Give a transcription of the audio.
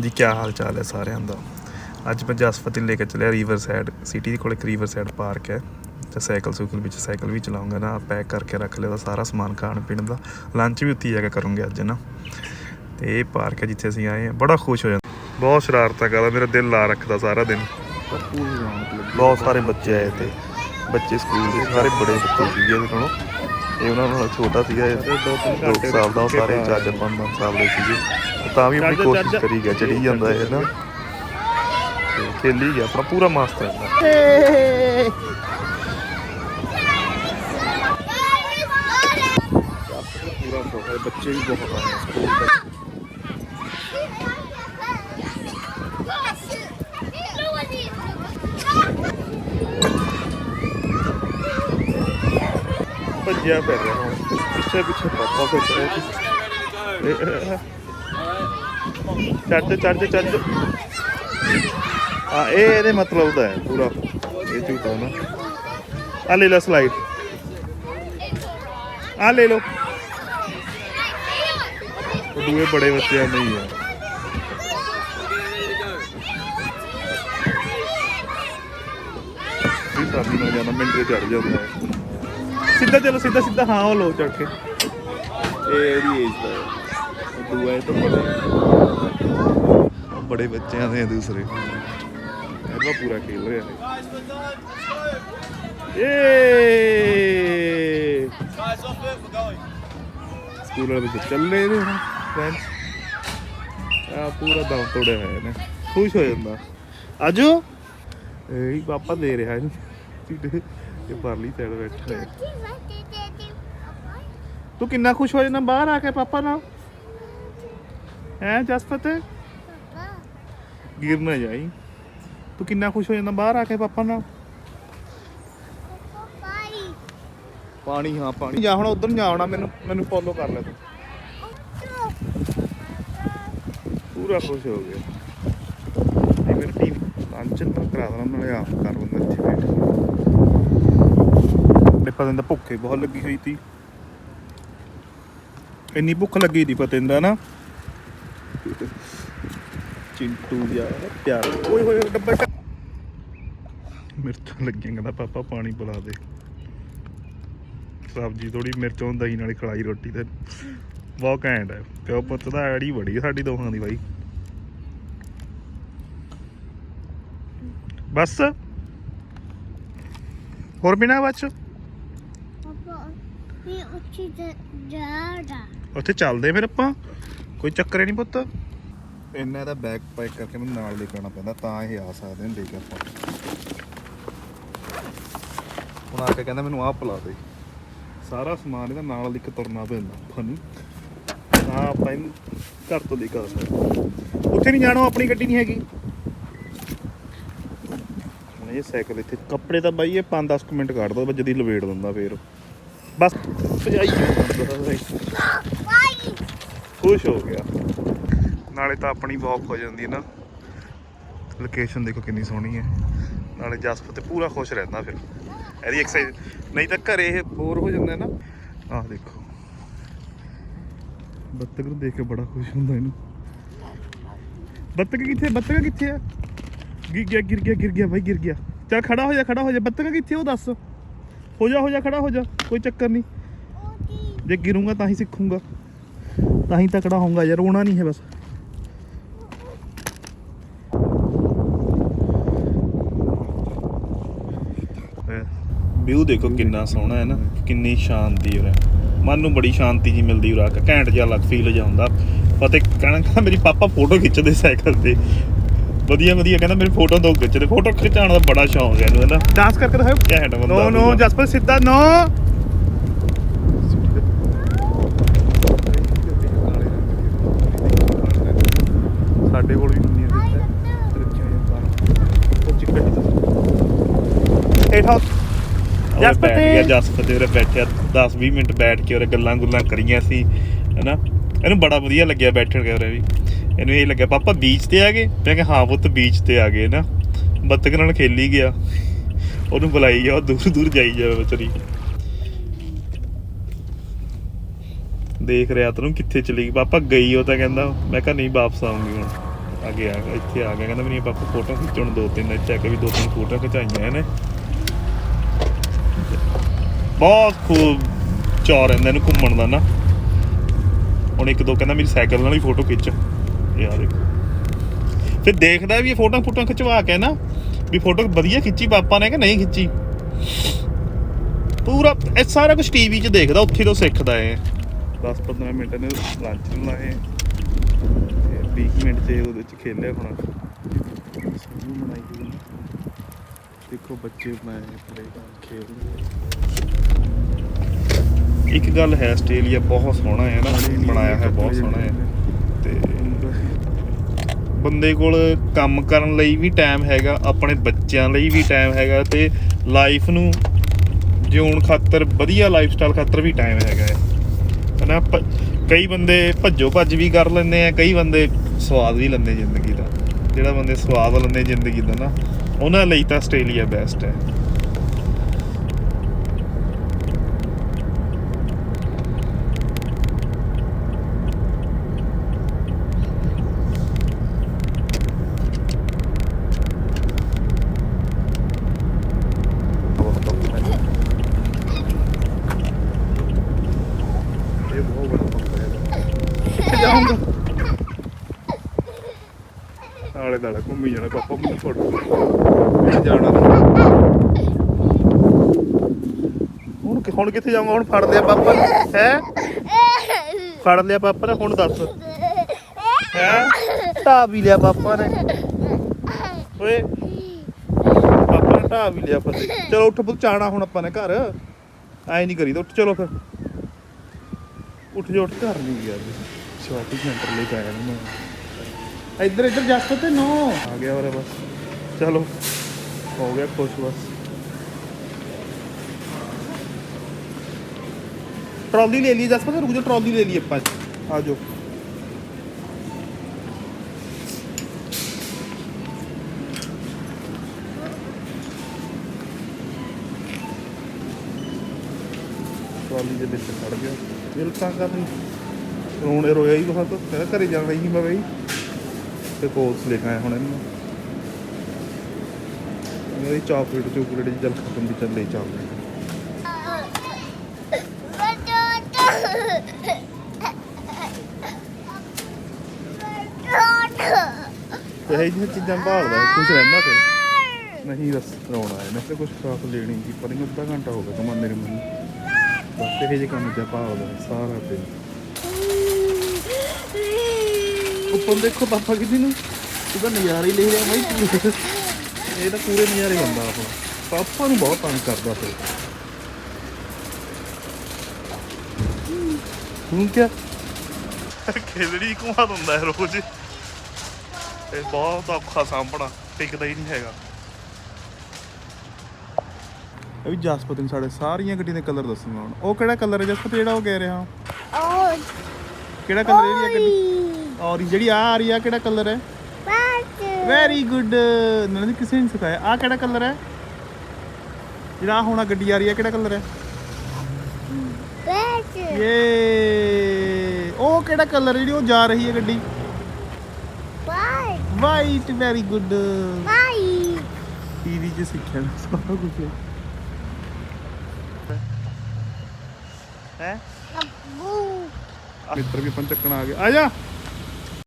ਜੀ ਕੀ ਹਾਲ ਚਾਲ ਹੈ ਸਾਰਿਆਂ ਦਾ? ਅੱਜ ਮੈਂ ਜਸਪਤੀ ਨੂੰ ਲੈ ਕੇ ਚੱਲਿਆ ਰੀਵਰ ਸਾਈਡ ਸਿਟੀ ਦੇ ਕੋਲ ਇੱਕ ਰੀਵਰ ਸਾਈਡ ਪਾਰਕ ਹੈ। ਤੇ ਸਾਈਕਲ ਸੁਕਲ ਵਿੱਚ ਸਾਈਕਲ ਵੀ ਚਲਾਉਂਗਾ ਨਾ ਪੈਕ ਕਰਕੇ ਰੱਖ ਲਿਆ ਸਾਰਾ ਸਮਾਨ ਖਾਣ ਪੀਣ ਦਾ। ਲੰਚ ਵੀ ਉੱਥੇ ਜਾ ਕੇ ਕਰੂੰਗੇ ਅੱਜ ਨਾ। ਤੇ ਇਹ ਪਾਰਕ ਹੈ ਜਿੱਥੇ ਅਸੀਂ ਆਏ ਹਾਂ। ਬੜਾ ਖੁਸ਼ ਹੋ ਜਾਂਦਾ। ਬਹੁਤ ਸ਼ਰਾਰਤਾਂ ਕਰਦਾ ਮੇਰਾ ਦਿਲ ਲਾ ਰੱਖਦਾ ਸਾਰਾ ਦਿਨ। ਬਹੁਤ ਸਾਰੇ ਬੱਚੇ ਆਏ ਤੇ। ਬੱਚੇ ਸਕੂਲ ਦੇ ਸਾਰੇ ਬੜੇ ਬੱਚੇ ਸੀਗੇ ਇਹਦੇ ਨਾਲੋਂ। ਇਹ ਉਹਨਾਂ ਨਾਲੋਂ ਛੋਟਾ ਸੀਗਾ ਇਹ। ਦੋ ਕੁ ਸਾਲ ਦਾ ਉਹ ਸਾਰੇ ਚਾਰ ਪੰਜ ਪੰਜ ਸਾਲ ਦੇ ਸੀਗੇ। ਤੇ ਤਾਂ ਵੀ ਆਪਣੀ ਚੱਲ, ਕੋਸ਼ਿਸ਼। ਕਰੀ ਗਿਆ ਚੜੀ ਜਾਂਦਾ ਇਹ ਨਾ। ਤੇ ਖੇਲੀ ਗਿਆ ਆਪਣਾ ਪੂਰਾ ਪੂਰਾ ਬਹੁਤ ਬੱਚੇ ਵੀ ਬਹੁਤ ਆਏ ਸਕੂਲ ਦੇ ਭੱਜਿਆ ਫਿਰ ਰਿਹਾ ਹੁਣ। ਪਿੱਛੇ ਪਿੱਛੇ ਪਾਪਾ ਫਿਰ ਰਿਹਾ ਸੀ। ਚੜ੍ਹ ਚੜ੍ਹ ਚੜ੍ਹ ਆ ਇਹ ਇਹਦੇ ਮਤਲਬ ਦਾ ਹੈ ਪੂਰਾ। ਇਹ ਝੂਟਾ ਨਾ। ਆ ਲੈ ਲੈ ਸਲਾਈਡ ਆ ਲੈ ਲਓ। ਦੂਏ ਬੜੇ ਬੱਚਿਆਂ ਨਹੀਂ ਆ। ਵੀ ਸਾਡੀ ਨਾਲ ਜਾਣਾ, ਮਿੰਟ ਤੇ ਚੜ ਜਾਂਦਾ ਹੈ। ਸਿੱਧਾ ਚਲੋ ਸਿੱਧਾ ਸਿੱਧਾ ਹਾਂ ਉਹ ਲੋ ਚੜ ਕੇ। ਇਹ ਇਹਦੀ ਏਜ ਦਾ ਹੈ। ਦੂਆ ਇਹ ਤੋਂ ਬੜੇ ਬੜੇ ਬੱਚਿਆਂ ਦੇ ਦੂਸਰੇ। ਇਹਦਾ ਪੂਰਾ ਖੇਲ ਰਿਹਾ ਹੈ ਏ! ਸਕੂਲ ਵਾਲੇ ਬੱਚੇ ਚੱਲੇ ਨੇ ਫਰੈਂਡਸ ਆ ਪੂਰਾ ਦਮ ਤੋੜਿਆ ਹੋਇਆ ਨੇ ਖੁਸ਼ ਹੋ ਜਾਂਦਾ। ਆਜੋ। ਇਹ ਪਾਪਾ ਦੇ ਰਿਹਾ ਇਹਨੂੰ। ਇਹ ਪਰਲੀ ਸਾਈਡ ਬੈਠਾ ਹੈ ਤੂੰ ਕਿੰਨਾ ਖੁਸ਼ ਹੋ ਜਾਂਦਾ? ਬਾਹਰ ਆ ਕੇ ਪਾਪਾ ਨਾਲ। ਹੈ ਜਸਪਤ? ਗਿਰ ਨਾ ਜਾਈ। ਤੂੰ ਕਿੰਨਾ ਖੁਸ਼ ਹੋ ਜਾਂਦਾ? ਬਾਹਰ ਆ ਕੇ ਪਾਪਾ ਨਾਲ। ਪਾਣੀ। ਹਾਂ ਪਾਣੀ। ਜਾ ਹੁਣ ਉਧਰ ਨੂੰ ਜਾਵਣਾ ਮੈਨੂੰ ਮੈਨੂੰ ਫੋਲੋ ਕਰ ਲੈ ਤੂੰ। ਪੂਰਾ ਖੁਸ਼ ਹੋ ਗਿਆ। ਇਹ ਮੇਰੀ ਟੀਮ ਲੰਚ ਤਾਂ ਕਰਾ ਦੇਣਾ ਨਾਲੇ ਆਪ ਕਰ ਲੈਂਦਾ ਇੱਥੇ ਬੈਠ ਕੇ। ਪਤਾ ਨਹੀਂ ਭੁੱਖੇ ਬਹੁਤ ਲੱਗੀ ਹੋਈ ਸੀ ਇੰਨੀ ਭੁੱਖ ਲੱਗੀ ਦੀ ਪਤਾ ਨਹੀਂ ਨਾ। ਚਿੰਟੂ ਯਾਰ ਪਿਆਰ। ਓਏ ਹੋਏ ਡੱਬਾ ਮਿਰਚਾਂ ਲੱਗੀਆਂ ਕਹਿੰਦਾ, ਪਾਪਾ, ਪਾਣੀ ਪਿਲਾ ਦੇ। ਸਬਜ਼ੀ ਥੋੜੀ ਮਿਰਚੋਂ ਦਹੀਂ ਨਾਲ ਖਲਾਈ ਰੋਟੀ ਤੇ। ਬਹੁਤ ਘੈਂਟ ਹੈ। ਪਿਓ ਪੁੱਤ ਦਾ ਐੜੀ ਬੜੀ ਸਾਡੀ ਦੋਹਾਂ ਦੀ ਬਾਈ। ਬਸ। ਹੋਰ ਬਿਨਾ ਬੱਚ ਉੱਥੇ ਚੱਲਦੇ ਫਿਰ ਆਪਾਂ? ਕੋਈ ਚੱਕਰ ਨਹੀਂ ਪੁੱਤ। ਇਹਨਾਂ ਦਾ ਬੈਗ ਪੈਕ ਕਰਕੇ ਮੈਨੂੰ ਨਾਲ ਲੈ ਕੇ ਆਉਣਾ ਪੈਂਦਾ ਤਾਂ ਇਹ ਆ ਸਕਦੇ ਨੇ ਲੈ ਕੇ ਆਪਾਂ। ਹੁਣ ਆ ਕੇ ਕਹਿੰਦਾ ਮੈਨੂੰ ਆਹ ਪਿਲਾ ਦੇ। ਸਾਰਾ ਸਮਾਨ ਇਹਦਾ ਨਾਲ ਲਿਖ ਤੁਰਨਾ ਪੈਂਦਾ ਆਪਾਂ ਨੂੰ। ਹਾਂ ਆਪਾਂ ਇਹਨੂੰ ਘਰ ਤੋਂ ਲੈ ਕੇ ਆ ਸਕਦੇ ਉੱਥੇ ਨਹੀਂ ਜਾਣਾ ਆਪਣੀ ਗੱਡੀ ਨਹੀਂ ਹੈਗੀ। ਹੁਣ ਇਹ ਸਾਈਕਲ ਇੱਥੇ ਕੱਪੜੇ ਤਾਂ ਬਾਈ ਇਹ 5-10 ਮਿੰਟ ਕੱਢ ਦੋ ਜਦੀ ਲਵੇੜ ਦਿੰਦਾ ਫੇਰ। ਬਸ ਭਜਾਈ ਖੁਸ਼ ਹੋ ਗਿਆ। ਨਾਲੇ ਤਾਂ ਆਪਣੀ ਵਾਕ ਹੋ ਜਾਂਦੀ ਹੈ ਨਾ। ਲੋਕੇਸ਼ਨ ਦੇਖੋ ਕਿੰਨੀ ਸੋਹਣੀ ਹੈ। ਨਾਲੇ ਜਸਪਤ ਤੇ ਪੂਰਾ ਖੁਸ਼ ਰਹਿੰਦਾ ਫਿਰ। ਇਹਦੀ ਐਕਸਰਸਾਈਜ਼ ਨਹੀਂ ਤਾਂ ਘਰੇ ਇਹ ਬੋਰ ਹੋ ਜਾਂਦਾ ਨਾ। ਆਹ ਦੇਖੋ। ਬੱਤਕ ਨੂੰ ਦੇਖ ਕੇ ਬੜਾ ਖੁਸ਼ ਹੁੰਦਾ ਇਹਨੂੰ। ਬੱਤਕ ਕਿੱਥੇ ਬੱਤਕ ਕਿੱਥੇ ਆ ਗਿਰ ਗਿਆ ਗਿਰ ਗਿਆ ਗਿਰ ਗਿਆ ਭਾਈ ਗਿਰ ਗਿਆ। ਚੱਲ ਖੜਾ ਹੋ ਜਾ, ਖੜਾ ਹੋ ਜਾ। ਬੱਤਕ ਕਿੱਥੇ ਉਹ ਦੱਸ। ਹੋ ਜਾ ਹੋ ਜਾ, ਖੜਾ ਹੋ ਜਾ, ਕੋਈ ਚੱਕਰ ਨਹੀਂ। ਜੇ ਗਿਰੂੰਗਾ ਤਾਂ ਹੀ ਸਿੱਖੂੰਗਾ। ਤਾਂ ਹੀ ਤਕੜਾ ਹੋਊਂਗਾ ਯਾਰ, ਰੋਣਾ ਨਹੀਂ ਹੈ ਬਸ। ਵਿਊ ਦੇਖੋ ਕਿੰਨਾ ਸੋਹਣਾ ਹੈ ਨਾ, ਕਿੰਨੀ ਸ਼ਾਂਤੀ ਉਰੇ। ਮਨ ਨੂੰ ਬੜੀ ਸ਼ਾਂਤੀ ਜੀ ਮਿਲਦੀ ਉਰੇ ਘੈਂਟ ਜਿਹਾ ਲੱਗ ਫੀਲ ਜਾਂਦਾ ਪਤਾ ਕਹਿਣਾ, ਕਹਿੰਦਾ ਮੇਰੀ ਪਾਪਾ ਫੋਟੋ ਖਿੱਚਦੇ ਸਾਈਕਲ ਤੇ। ਵਧੀਆ ਵਧੀਆ ਕਹਿੰਦਾ ਮੇਰੀ ਫੋਟੋ ਦੋ ਖਿੱਚਦੇ ਫੋਟੋ ਖਿਚਾਉਣ ਦਾ ਬੜਾ ਸ਼ੌਂਕ ਹੈ ਇਹਨੂੰ ਹੈ ਨਾ ਡਾਂਸ ਕਰਕੇ ਦਿਖਾਓ ਘੈਂਟ ਬੰਦਾ ਨੋ ਨੋ ਜਸਪਰ ਸਿੱਧਾ ਨੋ। ਸਾਡੇ ਕੋਲ ਵੀ ਦਿੱਤਾ ਰੱਖੀਆਂ ਹੋਈਆਂ ਬਾਹਰ ਉਹ ਚਿੱਕੜੀ ਤਾਂ ਜਸਪਤ ਜਸਪਤ ਉਰੇ ਬੈਠਿਆ 10 20 ਮਿੰਟ ਬੈਠ ਕੇ ਉਰੇ ਗੱਲਾਂ ਗੁੱਲਾਂ ਕਰੀਆਂ ਸੀ ਹੈਨਾ। ਇਹਨੂੰ ਬੜਾ ਵਧੀਆ ਲੱਗਿਆ ਬੈਠਣ ਕੇ ਉਰੇ ਵੀ। ਇਹਨੂੰ ਇਹ ਲੱਗਿਆ, ਪਾਪਾ ਬੀਚ ਤੇ ਆ ਗਏ? ਮੈਂ ਕਿਹਾ, ਹਾਂ ਪੁੱਤ ਬੀਚ ਤੇ ਆ ਗਏ ਨਾ। ਬੱਤਕ ਨਾਲ ਖੇਲੀ ਗਿਆ। ਉਹਨੂੰ ਬੁਲਾਈ ਜਾ ਦੂਰ ਦੂਰ ਜਾਈ ਜਾਵੇ ਵਿਚਾਰੀ। ਦੇਖ ਰਿਹਾ ਤੈਨੂੰ ਕਿੱਥੇ ਚਲੀ ਗਈ। ਪਾਪਾ ਗਈ ਉਹ ਤਾਂ ਕਹਿੰਦਾ, ਮੈਂ ਕਿਹਾ, ਨਹੀਂ, ਵਾਪਸ ਆਉਂਗੀ ਹੁਣ। ਅੱਗੇ ਆ ਗਿਆ, ਇੱਥੇ ਆ ਗਿਆ। ਕਹਿੰਦਾ, ਮੇਰੀਆਂ ਪਾਪਾ ਫੋਟੋ ਖਿੱਚਣ ਦੋ ਤਿੰਨ, ਇੱਥੇ ਆ ਕੇ ਵੀ ਦੋ ਤਿੰਨ ਫੋਟੋ ਖਿਚਾਈਆਂ ਇਹਨੇ। ਬਹੁਤ ਖੂਬ ਚਾਅ ਰਹਿੰਦਾ ਇਹਨੂੰ ਘੁੰਮਣ ਦਾ ਨਾ। ਹੁਣ ਇੱਕ ਦੋ ਕਹਿੰਦਾ, ਮੇਰੀ ਸਾਈਕਲ ਨਾਲ ਹੀ ਫੋਟੋ ਖਿੱਚ। ਇਹ ਆ ਦੇਖੋ ਫਿਰ ਦੇਖਦਾ ਵੀ ਇਹ ਫੋਟੋ ਫੋਟੋ ਖਿਚਵਾ ਕੇ ਨਾ ਵੀ ਫੋਟੋ ਵਧੀਆ ਖਿੱਚੀ ਪਾਪਾ ਨੇ ਕਿ ਨਹੀਂ ਖਿੱਚੀ? ਪੂਰਾ ਇਹ ਸਾਰਾ ਕੁਝ ਟੀਵੀ 'ਚ ਦੇਖਦਾ ਉੱਥੇ ਤੋਂ ਸਿੱਖਦਾ ਏ 10 15 ਮਿੰਟ ਨੇ ਲੰਚ ਨੂੰ ਲਾਏ। ਤੇ 20 ਮਿੰਟ ਤੇ ਉਹਦੇ 'ਚ ਖੇਲਿਆ ਹੁਣ। ਸੋਹਣੀ ਬਣਾਈ ਹੋਈ ਹੈ। ਦੇਖੋ ਬੱਚੇ ਬਣਾਏ ਪਲੇ ਖੇਲਦੇ ਇੱਕ ਗੱਲ ਹੈ ਆਸਟ੍ਰੇਲੀਆ ਬਹੁਤ ਸੋਹਣਾ ਹੈ ਨਾ ਬਣਾਇਆ ਹੈ ਬਹੁਤ ਸੋਹਣਾ ਹੈ। ਬੰਦੇ ਕੋਲ ਕੰਮ ਕਰਨ ਲਈ ਵੀ ਟਾਈਮ ਹੈਗਾ, ਆਪਣੇ ਬੱਚਿਆਂ ਲਈ ਵੀ ਟਾਈਮ ਹੈਗਾ ਤੇ ਲਾਈਫ ਨੂੰ ਜਿਉਣ ਖਾਤਰ, ਵਧੀਆ ਲਾਈਫ ਸਟਾਈਲ ਖਾਤਰ ਵੀ ਟਾਈਮ ਹੈਗਾ ਹੈ। ਹਨਾ? ਭ- ਕਈ ਬੰਦੇ ਭੱਜੋ ਭੱਜ ਵੀ ਕਰ ਲੈਂਦੇ ਆ, ਕਈ ਬੰਦੇ ਸਵਾਦ ਵੀ ਲੈਂਦੇ ਜ਼ਿੰਦਗੀ ਦਾ। ਜਿਹੜਾ ਬੰਦੇ ਸਵਾਦ ਲੈਂਦੇ ਜ਼ਿੰਦਗੀ ਦਾ ਨਾ, ਉਹਨਾਂ ਲਈ ਤਾਂ ਆਸਟ੍ਰੇਲੀਆ ਬੈਸਟ ਹੈ। ਹੈ ਜਾਊਂਗਾ। ਆਲੇ ਦਾਲੇ ਘੁੰਮੀ ਜਾਣਾ, ਪਾਪਾ ਮੈਨੂੰ ਫੋਟੋ ਜਾਣਾ ਹੁਣ ਕਿ- ਹੁਣ ਕਿੱਥੇ ਜਾਊਂਗਾ? ਹੁਣ ਫੜ ਲਿਆ ਪਾਪਾ ਹੈ? ਫੜ ਲਿਆ ਪਾਪਾ ਨੇ, ਹੁਣ ਦੱਸ। ਹੈ? ਢਾ ਵੀ ਲਿਆ ਪਾਪਾ ਨੇ। ਓਏ। ਪਾਪਾ ਨੇ ਢਾ ਵੀ ਲਿਆ ਫਤੇ ਚਲੋ ਉੱਠ ਪੁੱਤ ਜਾਣਾ ਹੁਣ ਆਪਾਂ ਨੇ ਘਰ। ਐ ਨਹੀਂ ਕਰੀਦਾ। ਉੱਠ, ਚਲੋ ਫਿਰ। ਉੱਠ ਜਾ ਉੱਠ, ਘਰ ਨਹੀਂ ਗਿਆ ਸ਼ਾਪਿੰਗ ਸੈਂਟਰ ਲੈ ਕੇ ਮੈਂ। ਇੱਧਰ ਇੱਧਰ ਜਸਟ ਤੇ ਨੋ ਆ ਗਿਆ ਵਾਲਾ ਬਸ। ਚਲੋ, ਹੋ ਗਿਆ ਖੁਸ਼ ਬਸ। ਟਰਾਲੀ ਲੈ ਲਈ ਜਸ, ਪਤਾ ਰੁਕ ਜਾ, ਟਰਾਲੀ ਲੈ ਲਈ ਆਪਾਂ ਆ ਜਾਓ। ਟਰਾਲੀ ਦੇ ਵਿੱਚ ਖੜ ਗਿਆ। ਦਿਲ ਤਾਂ ਕਰ ਰਹੀ ਰੋਣੇ ਰੋਇਆ ਹੀ ਬਹੁਤ ਕਹਿੰਦਾ ਘਰੇ ਜਾਣਾ ਹੀ ਮੈਂ ਬਈ। ਤੇ ਕੋਲਸ ਲੈ ਆਇਆ ਹੁਣ ਇਹਨੂੰ। ਮੇਰੀ ਚਾਕਲੇਟ, ਚੋਕਲੇਟ ਜਲ ਖਤਮ ਦੀ ਚੱਲੇ ਚੱਲਦੇ ਇਹ ਜਿਹੀਆਂ ਚੀਜ਼ਾਂ ਭਾਲਦਾ, ਖੁਸ਼ ਰਹਿੰਦਾ ਫਿਰ। ਨਹੀਂ ਬਸ ਰੋਣਾ ਹੈ। ਮੈਂ ਤੇ ਕੁਝ ਖਾਸ ਲੈਣੀ ਸੀ ਪਰ ਇਹਨੂੰ ਅੱਧਾ ਘੰਟਾ ਹੋ ਗਿਆ ਕਮਾਂ ਮੇਰੇ ਮਨ। ਬਸ ਇਹ ਜੇ ਕੰਮ ਜਾਂ ਭਾਲਦਾ ਸਾਰਾ ਦਿਨ। ਉੱਪਰ ਦੇਖੋ ਪਾਪਾ ਕਿਦੀ ਨੂੰ? ਤੂੰ ਤਾਂ ਨਜ਼ਾਰੇ ਹੀ ਲੈ ਰਿਹਾ ਬਾਈ ਇਹ ਤਾਂ ਪੂਰੇ ਨਜ਼ਾਰੇ ਬੰਦਾ ਆਪਣਾ। ਪਾਪਾ ਨੂੰ ਬਹੁਤ ਤੰਗ ਕਰਦਾ ਫਿਰ। ਹੁਣ ਕੀ ਖੇਲੜੀ ਘੁਮਾ ਦਿੰਦਾ ਹੈ ਰੋਜ਼। ਇਹ ਬਹੁਤ ਔਖਾ ਸਾਂਭਣਾ ਟਿਕਦਾ ਹੀ ਨਹੀਂ ਹੈਗਾ। ਇਹ ਵੀ ਜਸਪਤ ਨੇ ਸਾਡੇ ਸਾਰੀਆਂ ਗੱਡੀਆਂ ਦੇ ਕਲਰ ਦੱਸੂਗਾ ਹੁਣ। ਉਹ ਕਿਹੜਾ ਕਲਰ ਹੈ ਜਸਪਤ? ਜਿਹੜਾ ਉਹ ਕਹਿ ਰਿਹਾ। ਕਿਹੜਾ ਕਲਰ ਹੈ ਜਿਹੜੀ ਗੱਡੀ? ਔਰ ਜਿਹੜੀ ਆ ਆ ਰਹੀ ਆ ਕਿਹੜਾ ਕਲਰ ਹੈ? ਵੈਰੀ ਗੁੱਡ ਨਨਦ ਕਿਸੇ ਨੇ ਸਿਖਾਇਆ। ਆ ਕਿਹੜਾ ਕਲਰ ਹੈ? ਜਿਹੜਾ ਹੋਣਾ ਗੱਡੀ ਆ ਰਹੀ ਹੈ ਕਿਹੜਾ ਕਲਰ ਹੈ? ਯੇ ਉਹ ਕਿਹੜਾ ਕਲਰ ਜਿਹੜੀ ਉਹ ਜਾ ਰਹੀ ਹੈ ਗੱਡੀ? ਵਾਈਟ ਵੈਰੀ ਗੁੱਡ ਟੀਵੀ 'ਚ ਸਿੱਖਿਆ ਸਾਰਾ ਕੁਝ ਹੈ? ਮਿੱਤਰ ਵੀ ਆਪਾਂ ਚੱਕਣ ਆ ਗਏ। ਆ ਜਾ।